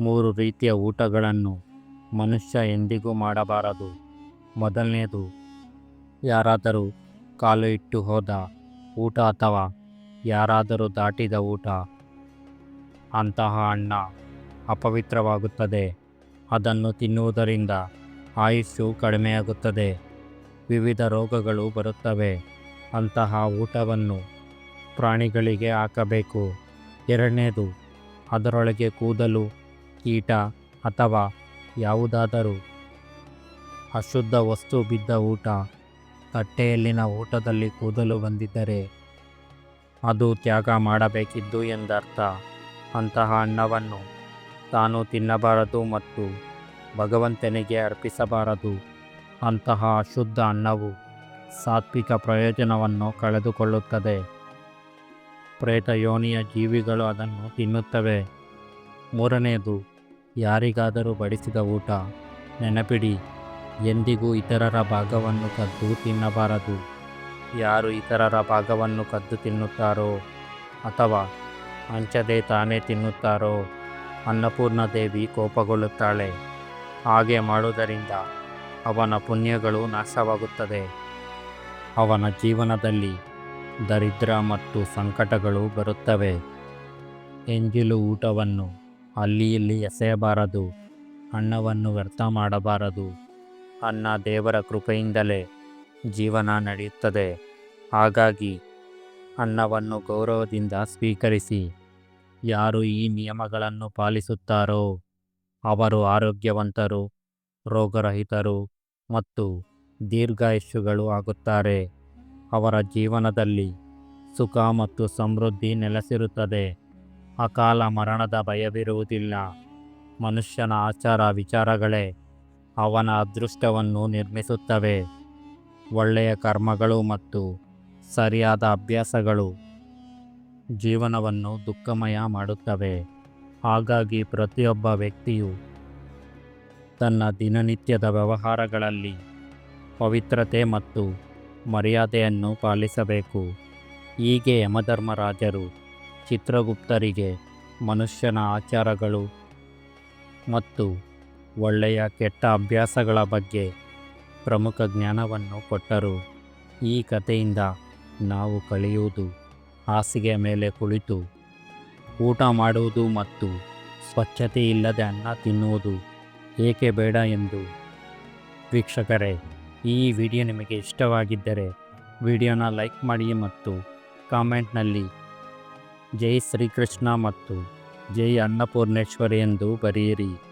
ಮೂರು ರೀತಿಯ ಊಟಗಳನ್ನು ಮನುಷ್ಯ ಎಂದಿಗೂ ಮಾಡಬಾರದು. ಮೊದಲನೆಯದು ಯಾರಾದರೂ ಕಾಲು ಇಟ್ಟು ಹೋದ ಊಟ ಅಥವಾ ಯಾರಾದರೂ ದಾಟಿದ ಊಟ? ಅಂತಹ ಅಣ್ಣ ಅಪವಿತ್ರವಾಗುತ್ತದೆ. ಅದನ್ನು ತಿನ್ನುವುದರಿಂದ ಆಯುಸ್ಸು ಕಡಿಮೆಯಾಗುತ್ತದೆ. ವಿವಿಧ ರೋಗಗಳು ಬರುತ್ತವೆ. ಅಂತಹ ಊಟವನ್ನು ಪ್ರಾಣಿಗಳಿಗೆ ಹಾಕಬೇಕು. ಎರಡನೇದು, ಅದರೊಳಗೆ ಕೂದಲು, ಕೀಟ ಅಥವಾ ಯಾವುದಾದರೂ ಅಶುದ್ಧ ವಸ್ತು ಬಿದ್ದ ಊಟ. ತಟ್ಟೆಯಲ್ಲಿನ ಊಟದಲ್ಲಿ ಕೂದಲು ಬಂದಿದ್ದರೆ ಅದು ತ್ಯಾಗ ಮಾಡಬೇಕಿದ್ದು ಎಂದರ್ಥ. ಅಂತಹ ಅನ್ನವನ್ನು ತಾನು ತಿನ್ನಬಾರದು ಮತ್ತು ಭಗವಂತನಿಗೆ ಅರ್ಪಿಸಬಾರದು. ಅಂತಹ ಅಶುದ್ಧ ಅನ್ನವು ಸಾತ್ವಿಕ ಪ್ರಯೋಜನವನ್ನು ಕಳೆದುಕೊಳ್ಳುತ್ತದೆ. ಪ್ರೇತ ಯೋನಿಯ ಜೀವಿಗಳು ಅದನ್ನು ತಿನ್ನುತ್ತವೆ. ಮೂರನೆಯದು, ಯಾರಿಗಾದರೂ ಬಡಿಸಿದ ಊಟ, ನೆನಪಿಡಿ. ಎಂದಿಗೂ ಇತರರ ಭಾಗವನ್ನು ಕದ್ದು ತಿನ್ನಬಾರದು. ಯಾರು ಇತರರ ಭಾಗವನ್ನು ಕದ್ದು ತಿನ್ನುತ್ತಾರೋ ಅಥವಾ ಹಂಚದೆ ತಾನೇ ತಿನ್ನುತ್ತಾರೋ ಅನ್ನಪೂರ್ಣ ದೇವಿ ಕೋಪಗೊಳ್ಳುತ್ತಾಳೆ. ಹಾಗೆ ಮಾಡುವುದರಿಂದ ಅವನ ಪುಣ್ಯಗಳು ನಾಶವಾಗುತ್ತದೆ. ಅವನ ಜೀವನದಲ್ಲಿ ದರಿದ್ರ ಮತ್ತು ಸಂಕಟಗಳು ಬರುತ್ತವೆ. ಎಂಜಿಲು ಊಟವನ್ನು ಅಲ್ಲಿ ಇಲ್ಲಿ ಎಸೆಯಬಾರದು ಅನ್ನವನ್ನು ವ್ಯರ್ಥ ಮಾಡಬಾರದು. ಅನ್ನ ದೇವರ ಕೃಪೆಯಿಂದಲೇ ಜೀವನ ನಡೆಯುತ್ತದೆ. ಹಾಗಾಗಿ ಅನ್ನವನ್ನು ಗೌರವದಿಂದ ಸ್ವೀಕರಿಸಿ, ಯಾರು ಈ ನಿಯಮಗಳನ್ನು ಪಾಲಿಸುತ್ತಾರೋ ಅವರು ಆರೋಗ್ಯವಂತರು, ರೋಗರಹಿತರು ಮತ್ತು ದೀರ್ಘಾಯುಷ್ಯಗಳು ಆಗುತ್ತಾರೆ. ಅವರ ಜೀವನದಲ್ಲಿ ಸುಖ ಮತ್ತು ಸಮೃದ್ಧಿ ನೆಲೆಸಿರುತ್ತದೆ. ಅಕಾಲ ಮರಣದ ಭಯವಿರುವುದಿಲ್ಲ. ಮನುಷ್ಯನ ಆಚಾರ ವಿಚಾರಗಳೇ ಅವನ ಅದೃಷ್ಟವನ್ನು ನಿರ್ಮಿಸುತ್ತವೆ. ಒಳ್ಳೆಯ ಕರ್ಮಗಳು ಮತ್ತು ಸರಿಯಾದ ಅಭ್ಯಾಸಗಳು ಜೀವನವನ್ನು ದುಃಖಮಯ ಮಾಡುತ್ತವೆ. ಹಾಗಾಗಿ ಪ್ರತಿಯೊಬ್ಬ ವ್ಯಕ್ತಿಯು ತನ್ನ ದಿನನಿತ್ಯದ ವ್ಯವಹಾರಗಳಲ್ಲಿ ಪವಿತ್ರತೆ ಮತ್ತು ಮರ್ಯಾದೆಯನ್ನು ಪಾಲಿಸಬೇಕು. ಹೀಗೆ ಯಮಧರ್ಮರಾಜರು ಚಿತ್ರಗುಪ್ತರಿಗೆ ಮನುಷ್ಯನ ಆಚಾರಗಳು ಮತ್ತು ಒಳ್ಳೆಯ ಕೆಟ್ಟ ಅಭ್ಯಾಸಗಳ ಬಗ್ಗೆ ಪ್ರಮುಖ ಜ್ಞಾನವನ್ನು ಕೊಟ್ಟರು. ಈ ಕಥೆಯಿಂದ ನಾವು ಕಳೆಯುವುದು ಹಾಸಿಗೆ ಮೇಲೆ ಕುಳಿತು ಊಟ ಮಾಡುವುದು ಮತ್ತು ಸ್ವಚ್ಛತೆ ಇಲ್ಲದೆ ಅನ್ನ ತಿನ್ನುವುದು ಏಕೆ ಬೇಡ ಎಂದು ವೀಕ್ಷಕರೇ, ಈ ವಿಡಿಯೋ ನಿಮಗೆ ಇಷ್ಟವಾಗಿದ್ದರೆ ವಿಡಿಯೋನ ಲೈಕ್ ಮಾಡಿ ಮತ್ತು ಕಾಮೆಂಟ್ನಲ್ಲಿ ಜೈ ಶ್ರೀಕೃಷ್ಣ ಮತ್ತು ಜೈ ಅನ್ನಪೂರ್ಣೇಶ್ವರಿ ಎಂದು ಬರೆಯಿರಿ.